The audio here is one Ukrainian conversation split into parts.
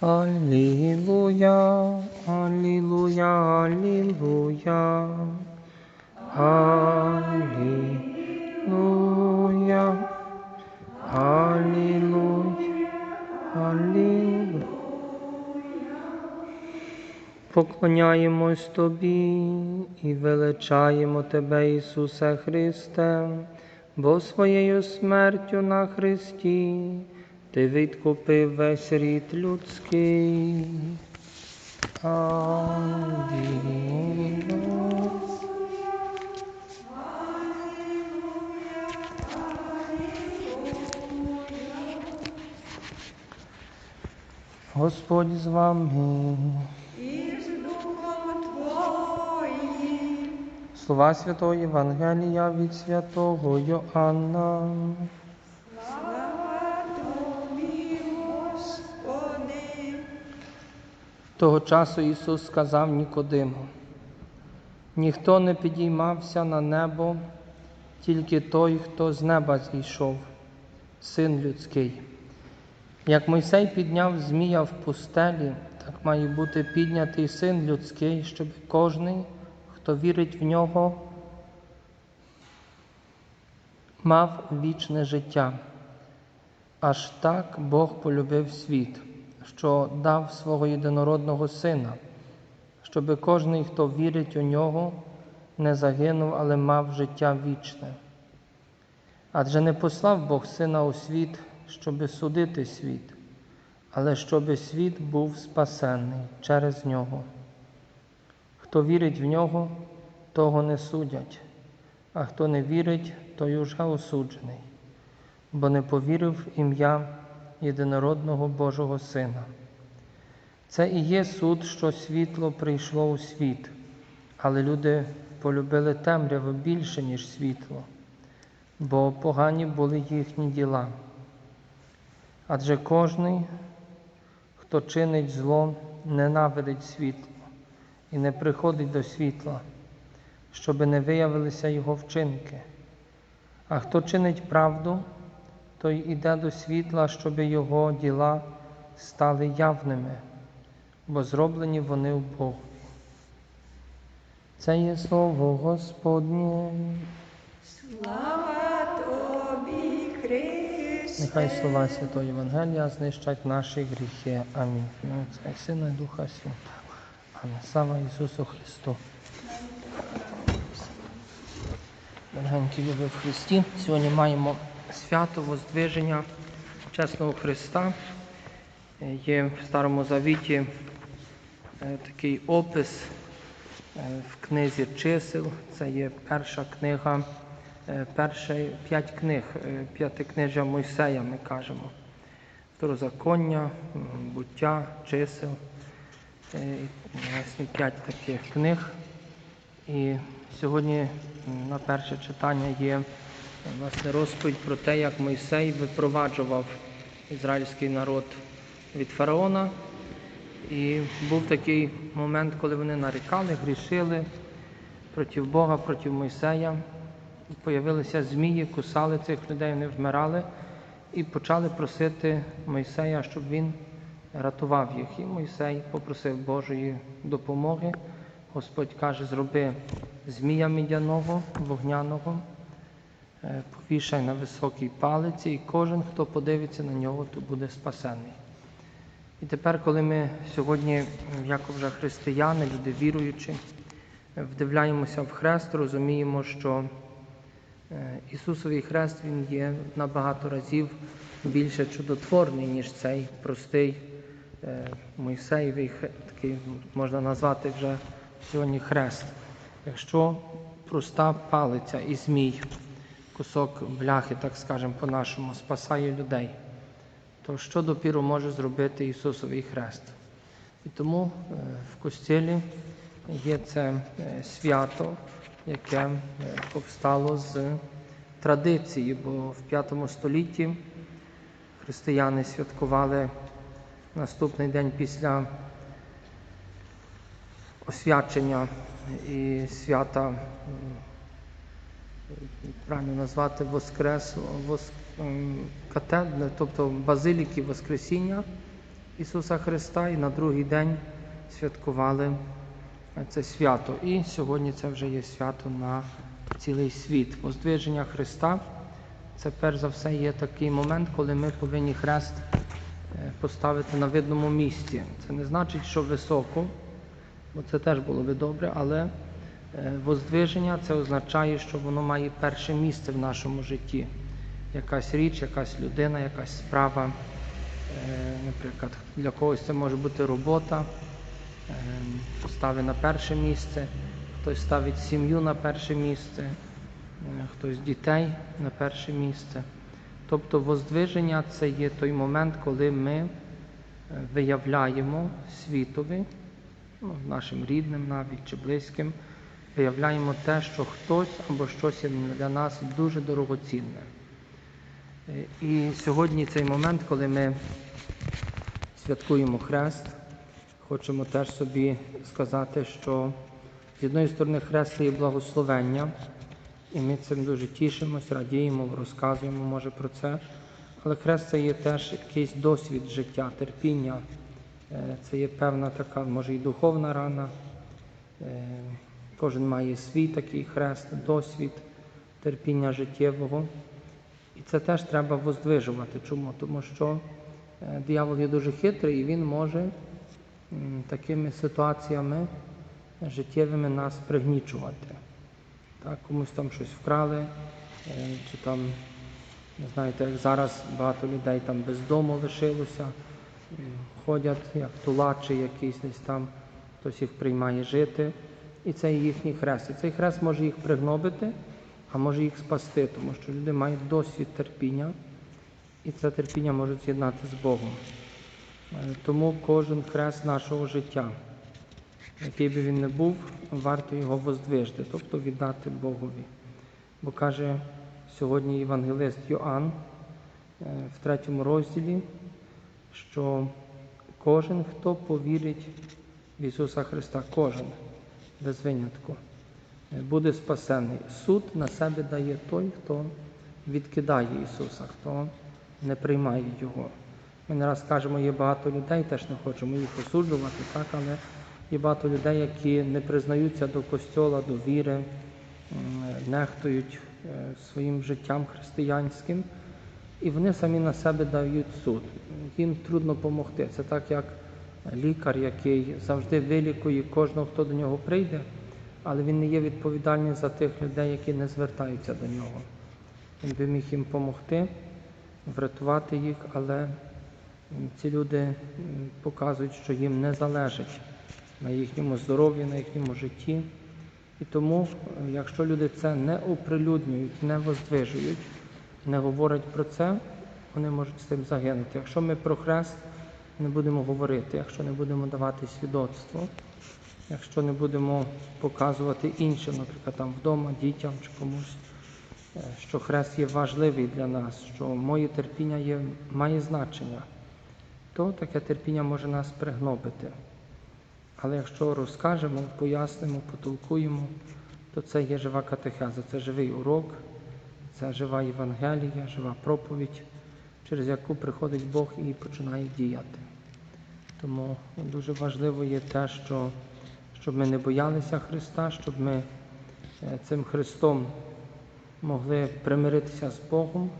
Аллилуйя, Аллилуйя, Аллилуйя. Аллилуйя, Аллилуйя, Аллилуйя. Поклоняємось Тобі і величаємо Тебе, Ісусе Христе, бо своєю смертю на Христі Ти відкупив весь рід людський. Аллилуйя. Господь з вами. і з Духом Твоїм. Слова Святого Євангелія від святого Йоанна. Того часу Ісус сказав Нікодиму, ніхто не підіймався на небо, тільки той, хто з неба зійшов, син людський. Як Мойсей підняв змія в пустелі, так має бути піднятий син людський, щоб кожний, хто вірить в нього, мав вічне життя. Аж так Бог полюбив світ, що дав свого єдинородного Сина, щоби кожний, хто вірить у нього, не загинув, але мав життя вічне. Адже не послав Бог Сина у світ, щоби судити світ, але щоби світ був спасенний через нього. Хто вірить в нього, того не судять, а хто не вірить, той уже осуджений бо не повірив ім'я єдинородного Божого Сина. Це і є суд, що світло прийшло у світ, але люди полюбили темряву більше, ніж світло, бо погані були їхні діла. Адже кожний, хто чинить зло, ненавидить світло і не приходить до світла, щоби не виявилися його вчинки. А хто чинить правду, той іде до світла, щоб його діла стали явними, бо зроблені вони в Богу. Це є слово Господнє. Слава Тобі, Христе. Нехай слова Святого Євангелія знищать наші гріхи. Амінь. Ну, Отця і Сина і Духа Святого. Амінь. Слава Ісусу Христу. Дорогенькі любі в Христі, сьогодні маємо свято Воздвиження Чесного Христа. Е, Є в Старому Завіті е, такий опис е, в книзі чисел. Це є перша книга, перші п'ять книг, п'ятикнижжя Мойсея, ми кажемо. Второзаконня, буття, чисел. Власне, п'ять таких книг. І сьогодні на перше читання є власне розповідь про те, як Мойсей випроваджував ізраїльський народ від фараона. І був такий момент, коли вони нарікали, грішили проти Бога, проти Мойсея. Появилися змії, кусали цих людей, вони вмирали і почали просити Мойсея, щоб він рятував їх. І Мойсей попросив Божої допомоги. Господь каже, зроби змія мідяного, вогняного, повішай на високій палиці, і кожен, хто подивиться на нього, то буде спасений. І тепер, коли ми сьогодні, як вже християни, люди віруючі, е, вдивляємося в хрест, розуміємо, що е, Ісусовий хрест Він є набагато разів більше чудотворний, ніж цей простий е, Мойсеєвий, такий можна назвати вже сьогодні хрест. Якщо проста палиця і змій, кусок бляхи, так скажемо по-нашому, спасає людей, то що допіру може зробити Ісусовий хрест? І тому е, в костілі є це е, свято, яке е, повстало з традиції, бо в V столітті християни святкували наступний день після освячення і свята, правильно назвати Воскрес, вос, тобто базиліки Воскресіння, Ісуса Христа і на другий день святкували це свято. І сьогодні це вже є свято на цілий світ. Воздвиження Христа це перш за все є такий момент, коли ми повинні хрест е, поставити на видному місці. Це не значить, що високо, бо це теж було би добре, але воздвиження це означає, що воно має перше місце в нашому житті. Якась річ, якась людина, якась справа. Е, Наприклад, для когось це може бути робота, е, ставить на перше місце, хтось ставить сім'ю на перше місце, е, хтось дітей на перше місце. Тобто воздвиження це є той момент, коли ми е, виявляємо світові, ну, нашим рідним навіть чи близьким, виявляємо те, що хтось або щось для нас дуже дорогоцінне. Е, І сьогодні цей момент, коли ми святкуємо хрест, хочемо теж собі сказати, що з одної сторони хрест є благословення, і ми цим дуже тішимось, радіємо, розказуємо може про це. Але хрест це є теж якийсь досвід життя, терпіння. Е, Це є певна така, може і духовна рана. Кожен має свій такий хрест, досвід терпіння життєвого. І це теж треба воздвижувати. Чому? Тому що е, диявол є дуже хитрий і він може такими ситуаціями життєвими нас пригнічувати. Так, комусь там щось вкрали, е, чи там, не знаєте, як зараз багато людей там без дому лишилося, ходять як тулачі якісь десь там, хтось їх приймає жити. І це їхній хрест. І цей хрест може їх пригнобити, а може їх спасти, тому що люди мають досвід терпіння, і це терпіння можуть з'єднати з Богом. Е, Тому кожен хрест нашого життя, який би він не був, варто його воздвижити, тобто віддати Богові. Бо каже сьогодні євангелист Йоанн е, в третьому розділі, що кожен, хто повірить в Ісуса Христа, кожен, без винятку, е, буде спасений. Суд на себе дає той, хто відкидає Ісуса, хто не приймає Його. Ми не раз кажемо, є багато людей, теж не хочемо їх осуджувати, так, але є багато людей, які не признаються до костьола, до віри, нехтують е, своїм життям християнським, і вони самі на себе дають суд. Їм трудно допомогти. Це так, як лікар, який завжди вилікує кожного, хто до нього прийде, але він не є відповідальним за тих людей, які не звертаються до нього. Він би міг їм допомогти, врятувати їх, але ці люди показують, що їм не залежить на їхньому здоров'ї, на їхньому житті. І тому, е, якщо люди це не оприлюднюють, не воздвижують, не говорять про це, вони можуть з цим загинути. Якщо ми про хрест не будемо говорити, якщо не будемо давати свідоцтво, якщо не будемо показувати іншим, наприклад, там вдома, дітям чи комусь, е, що хрест є важливий для нас, що моє терпіння є, має значення, то таке терпіння може нас пригнобити. Але якщо розкажемо, пояснимо, потолкуємо, то це є жива катехеза, це живий урок, це жива Євангелія, жива проповідь, через яку приходить Бог і починає діяти. Тому дуже важливо є те, що, щоб ми не боялися Христа, щоб ми е, цим Христом могли примиритися з Богом,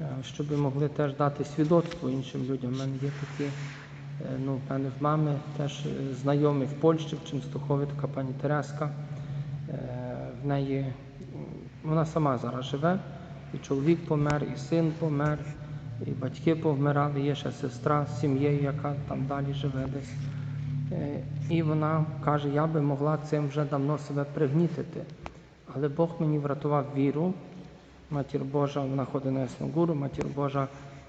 е, щоб ми могли теж дати свідоцтво іншим людям. У мене є такі, е, ну, в мене в мами теж знайомі в Польщі, в Ченстухові, така пані Тереска. В неї вона сама зараз живе, і чоловік помер, і син помер, і батьки повмирали, є ще сестра з сім'єю, яка там далі живе десь. Е, І вона каже, я би могла цим вже давно себе пригнітити. Але Бог мені врятував віру. Матір Божа, вона ходить на Ясногуру, Матір Божа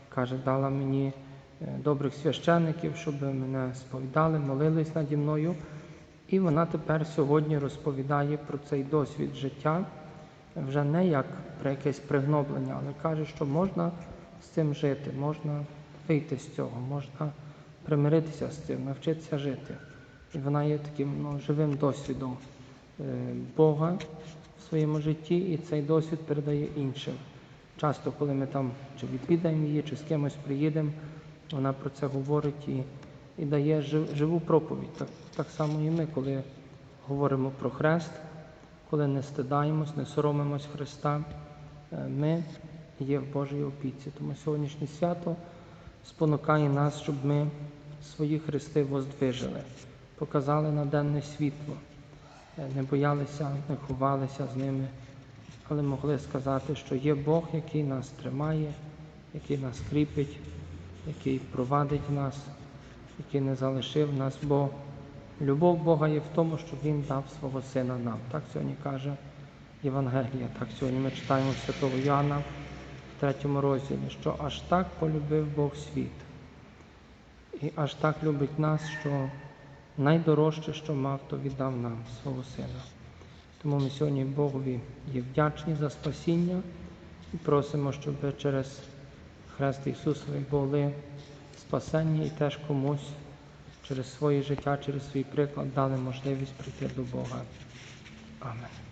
каже, дала мені е, добрих священників, щоб мене сповідали, молились наді мною. І вона тепер сьогодні розповідає про цей досвід життя вже не як про якесь пригноблення, але каже, що можна з цим жити, можна вийти з цього, можна примиритися з цим, навчитися жити. І вона є таким ну, живим досвідом е, Бога в своєму житті, і цей досвід передає іншим. Часто, коли ми там чи відвідаємо її, чи з кимось приїдемо, вона про це говорить і, і дає жив- живу проповідь. Так, так само і ми, коли говоримо про хрест, коли не стидаємось, не соромимось Христа, е, ми є в Божій опіці. Тому сьогоднішнє свято спонукає нас, щоб ми свої хрести воздвижили, показали на денне світло, е, не боялися, не ховалися з ними, але могли сказати, що є Бог, який нас тримає, який нас кріпить, який провадить нас, який не залишив нас, бо любов Бога є в тому, що Він дав свого Сина нам. Так сьогодні каже Євангелія. Так сьогодні ми читаємо Святого Йоанна в третьому розділі, що аж так полюбив Бог світ. І аж так любить нас, що найдорожче, що мав, то віддав нам свого Сина. Тому ми сьогодні Богові є вдячні за спасіння і просимо, щоб через Хрест Ісусовий були спасені і теж комусь через своє життя, через свій приклад дали можливість прийти до Бога. Амен.